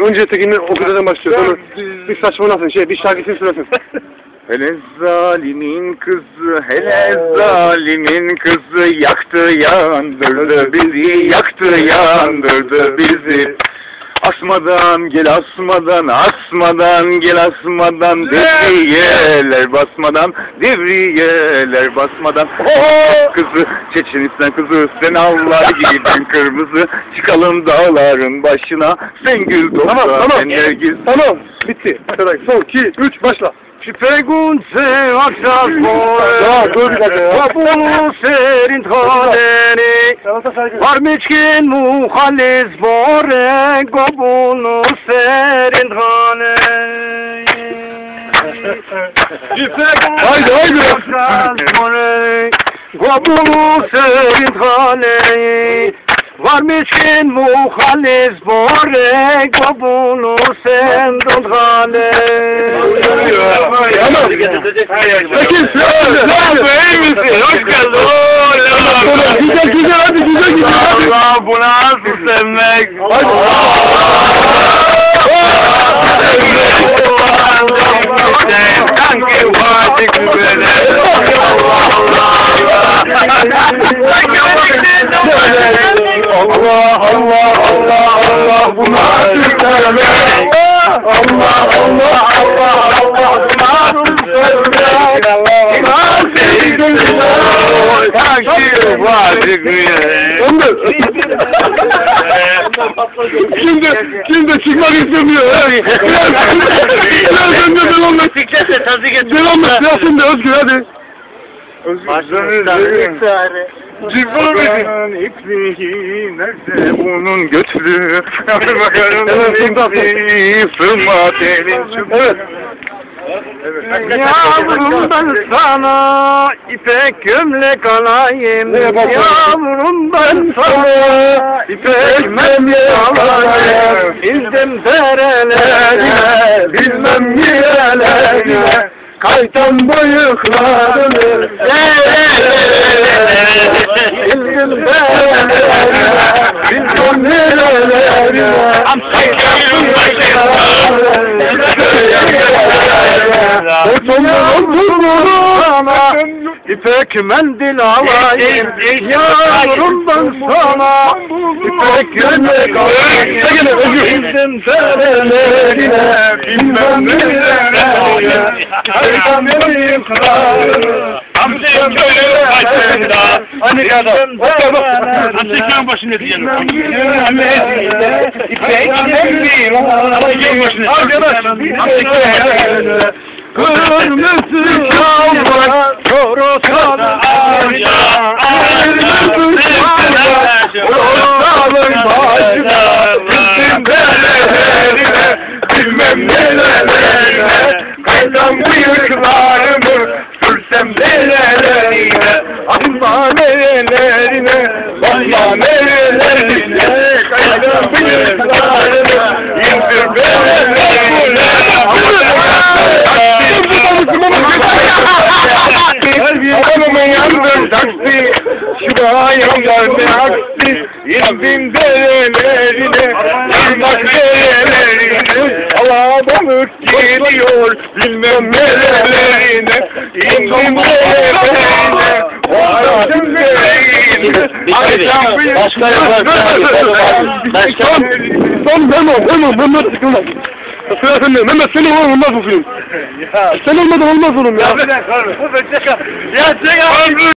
Dur önce Tekin'in okudadan başlıyor. Sonra bir saçmalasın şey bir şarkısını söylesin. Hele zalimin kızı, hele zalimin kızı yaktı yandırdı bizi, yaktı yandırdı bizi. Asmadan gel asmadan, asmadan gel asmadan, devriyeler basmadan, devriyeler basmadan. Kızı, Çeçenistan kızı, sen Allah giydin kırmızı, çıkalım dağların başına, sen gül topla, Tamam tamam. ben nergis. Tamam bitti. Son 2 3 başla. și pe gunțe așa Babulu serin thaneni Varmeçkin muhaliz bore Gobulu serin thaneni nu se Gobulu Varmici nu Varmeçkin muhaliz bore nu se thaneni Tamam. Tekin söyle. iyi misin? Hoş geldin. Güzel güzel hadi güzel güzel hadi. Allah bu nasıl sevmek? Hadi. Sanki vacik Allah Allah Allah Allah bu nasıl sevmek? Allah Allah Allah Vacik Ömür. Şimdi, şimdi çıkmak istemiyor. Biraz, önce ben olmak. Bisikletle tazı getir. Ben olmak lazım da Özgür hadi. Civarın ipliği nerede bunun götürü? Sultan. ipliği sığma telin Evet. Yavrum ben sana ipek gömlek alayım. Yavrum ben sana ipek gömlek alayım. Bildim derelerine, bilmem niyelerine. Kaytan boyuklarını Bildim derelerine, bilmem sana İpek mendil alayım Yavrum sana İpek gömlek alayım Bildim derelerine Bilmem nelerine Kaytan boyuklarını Amcayım köyün başında. Hani kadar. Amcayım başında diyelim. İpek mendil alayım Kırmızı kalma Torosada ağaca Kırmızı kalma Torosa'nın başına Bildim derelerine Bilmem nelerine Kaydam bıyıklarımı Sürsem derelerine Allah nerelerine Allah nerelerine Alabalık geliyor Bilmem nerelerine İndim derelerine Vardım derelerine Ayşem bir Başka. Başka. Son, son Memo, Memo, Mehmet sıkılmaz. Sıra sende. Mehmet senin olmaz bu film. Sen olmadan olmaz oğlum ya. Ya çek abi.